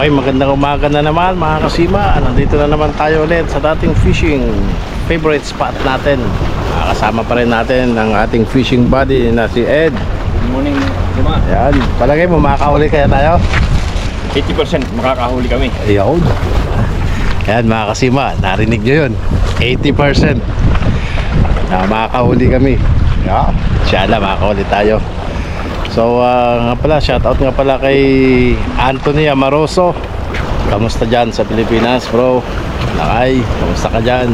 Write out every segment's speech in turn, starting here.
Okay, magandang umaga na naman mga kasima. Nandito na naman tayo ulit sa dating fishing favorite spot natin. Ah, Kasama pa rin natin ang ating fishing buddy na si Ed. Good morning, Juma. Yan, palagay mo makakahuli kaya tayo? 80% makakahuli kami. Ayun. Yan mga kasima, narinig nyo yun. 80% na makakahuli kami. Yeah. Inshallah, makakahuli tayo. So, ah, nga pala, shoutout nga pala kay Anthony Amaroso. Kamusta dyan sa Pilipinas, bro? Nakay, kamusta ka dyan?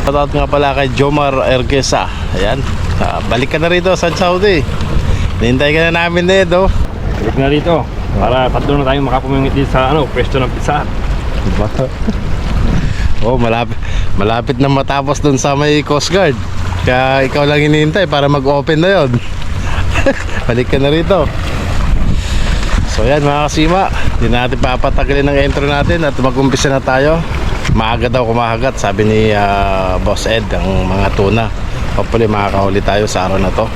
Shoutout nga pala kay Jomar Ergesa. Ayan, ah, balik ka na rito sa Saudi. Nintay ka na namin eh, do. Balik na rito. Para tatlo na tayong makapumingit dito sa ano, pwesto ng pizza. Diba? oh, malapit, malapit na matapos dun sa may Coast Guard. Kaya ikaw lang hinihintay para mag-open na yon. Balik ka na rito. So yan mga kasima, hindi natin papatagalin ang intro natin at mag-umpisa na tayo. Maaga daw kumahagat, sabi ni ah, Boss Ed, ang mga tuna. Hopefully makakahuli tayo sa araw na to.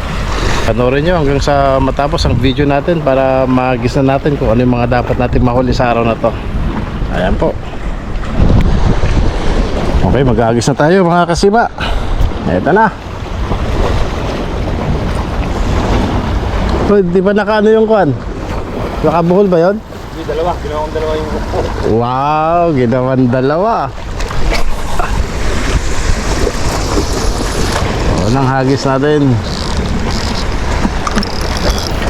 Panoorin nyo hanggang sa matapos ang video natin para magis na natin kung ano yung mga dapat natin mahuli sa araw na to. Ayan po. Okay, mag-aagis na tayo mga kasima. Ito na. Uy, di ba nakaano yung kwan? Nakabuhol ba yon? Hindi, dalawa. Ginawa kong dalawa yung upo. Wow, ginawan dalawa. Unang hagis natin.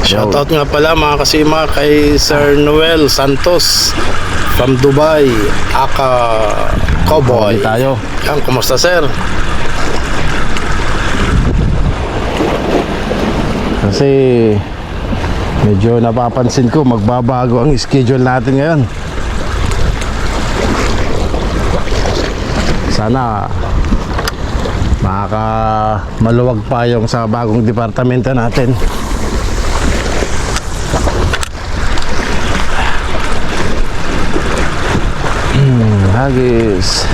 Shoutout nga pala mga kasima kay Sir Noel Santos from Dubai, Aka Cowboy. tayo. Yan, kumusta sir? Kasi medyo napapansin ko magbabago ang schedule natin ngayon. Sana makaka maluwag pa yung sa bagong departamento natin. Hmm, hagis.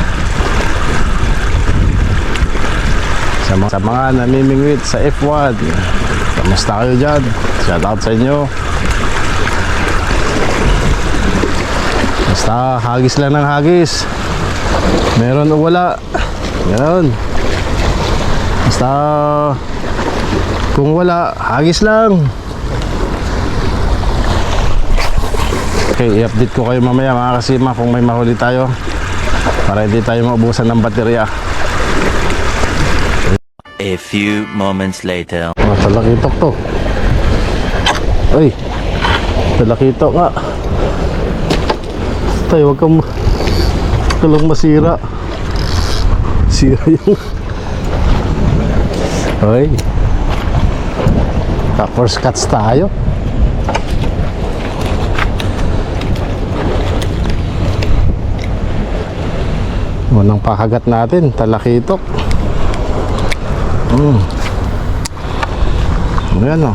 Sa mga, sa mga namimingwit sa F1, kamusta kayo dyan? Shout out sa inyo. Basta hagis lang ng hagis. Meron o wala. Ganon. Basta kung wala, hagis lang. Okay, i-update ko kayo mamaya mga kasima kung may mahuli tayo para hindi tayo maubusan ng baterya. A few moments later. Talakitok to. Ay, talakitok nga. Tay, huwag kang, huwag ka lang masira. Sira yung... Ay. Ka-first cuts tayo. Unang pakagat natin, talakitok. Mm. Ayan o.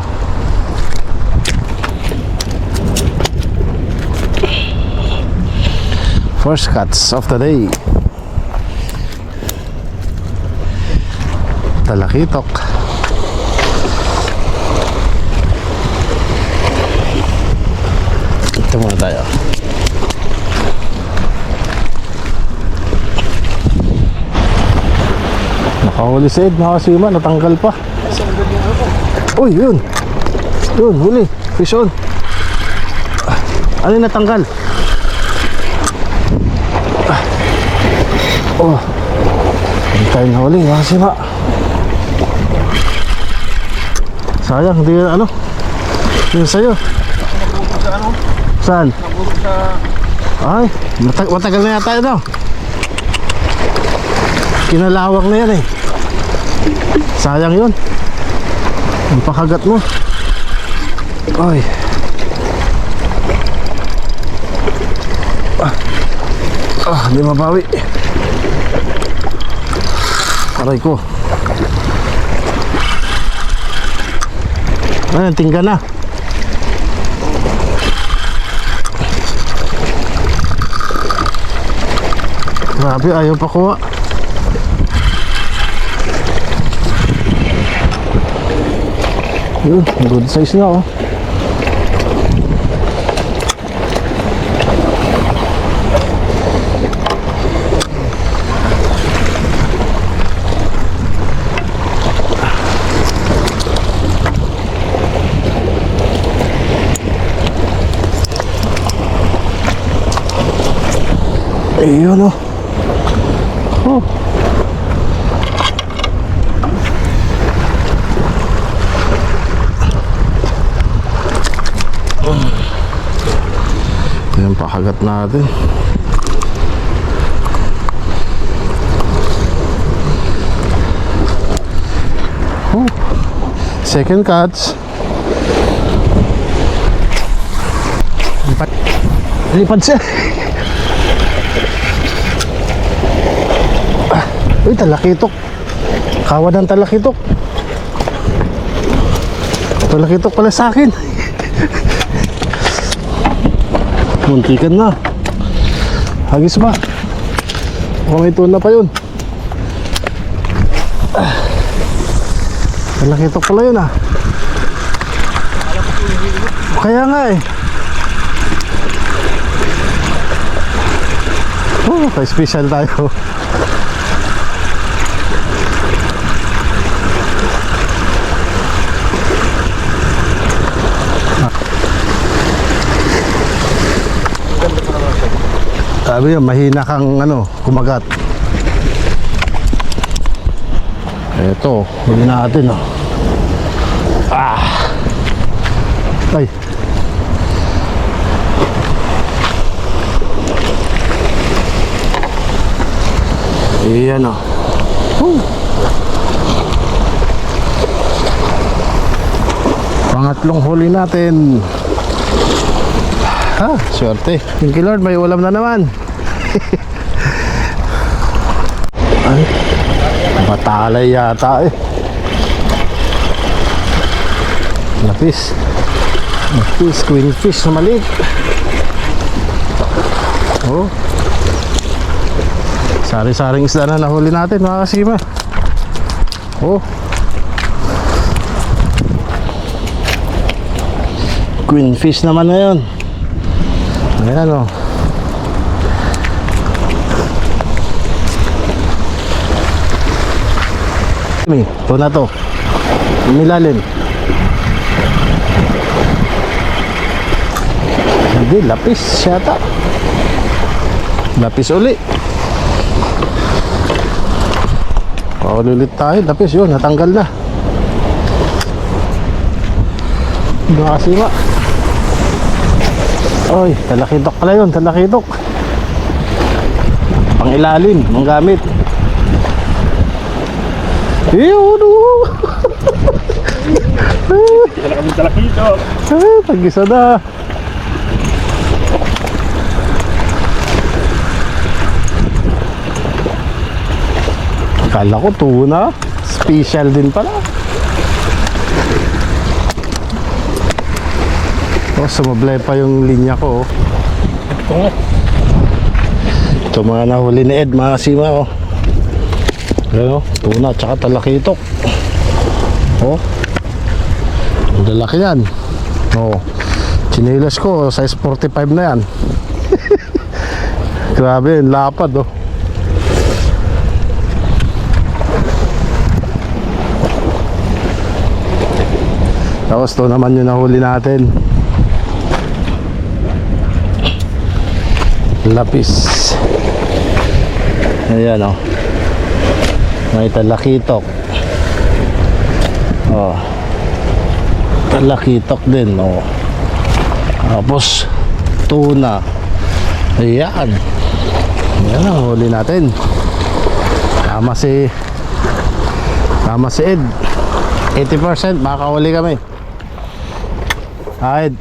First cuts of the day. Talakitok. Ito muna tayo. Nakahuli si Ed, nakasima, natanggal pa. Uy, yun. Yun, huli. Fish on. Ah, Ano yung natanggal? Ah. Oh. Hindi tayo nahuli, nakasima. Sayang, hindi yun ano. Yun sa'yo. Saan? Ay, matag matagal na yata ito. Kinalawak na yan eh. Sayang yun. Ang pakagat mo. Ay. Ah, ah hindi mabawi. Aray ko. Ay, tingga na. Grabe, ayaw pa kuha. Yun, good size nga oh. Ayun oh. Oh. Pakagat natin. Oh. Second catch. Lipat. Lipat siya. Ah, Uy, talakitok. Kawa ng talakitok. Talakitok pala sa akin. Muntikan na. Hagis ba? Baka may tuna pa yun. Ah. Talakitok pala yun ah. Kaya nga eh. Oh, special tayo. Sabi yun, mahina kang ano, kumagat. Eto, huli natin oh. Ah! Ay! Iyan oh. Woo! Pangatlong huli natin. Ha, swerte. Thank you Lord, may ulam na naman. Ay, matalay yata eh. Lapis. Lapis, queen fish na maliit. Oh. Sari-saring isda na nahuli natin mga kasima. Oh. Queen fish naman na yun. Ayan o. Ito na to. Milalim. Hindi, lapis yata. Lapis uli. Paulilit tayo, lapis yun, natanggal na. Bakasima. Oy, talakitok pala yun, talakitok. Pang ilalim, ang gamit. Yun. Wala kami talakito. Ah, Tag-isa na. Kala ko tuna. Special din pala. Oh, sumablay pa yung linya ko. oh. Ito nga. Ito mga nahuli ni Ed, mga sima oh. Ayan oh, tuna tsaka talakitok. Oh. Ang lalaki yan. Oh. Chinilas ko, size 45 na yan. Grabe, lapad oh. Tapos to naman yung nahuli natin. Lapis. Ayan oh. May talakitok. Oh. Talakitok din oh. Tapos tuna. Ayan. Ayan ang huli natin. Tama si Tama si Ed. 80% makakahuli kami. Ed.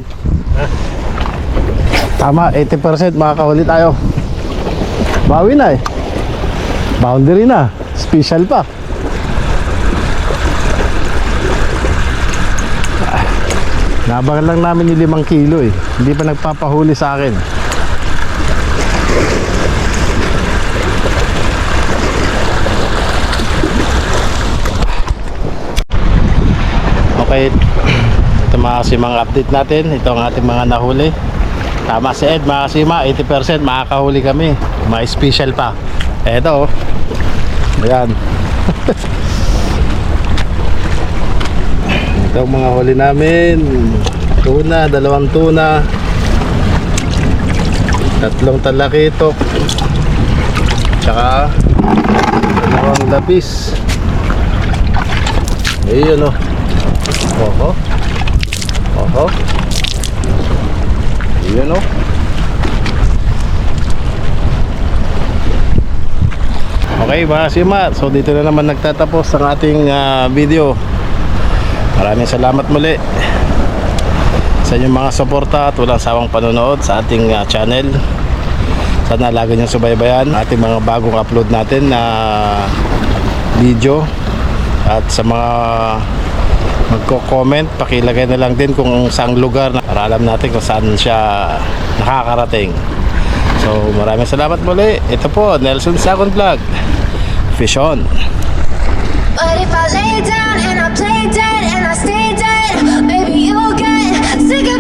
Tama, 80% makakahuli tayo. Bawi na eh. Boundary na. Special pa. Nabangan lang namin yung limang kilo eh. Hindi pa nagpapahuli sa akin. Okay. Ito mga kasimang update natin. Ito ang ating mga nahuli. Tama si Ed, mga kasima. 80% makakahuli kami. Mga special pa. Eto oh. Ayan. Ito mga huli namin. Tuna, dalawang tuna. Tatlong talakitok. Tsaka dalawang lapis. Ayun o. Oho. Oho. Ayun o. Okay mga so dito na naman nagtatapos ang ating ah, video. Maraming salamat muli sa inyong mga suporta at walang sawang panonood sa ating ah, channel. Sana lagi nyo subaybayan ating mga bagong upload natin na video at sa mga magko-comment, pakilagay na lang din kung saang lugar para alam natin kung saan siya nakakarating. So maraming salamat muli. Ito po, Nelson Second Vlog. Fish on! But if I lay down and I play dead and I stay dead, maybe you'll get sick of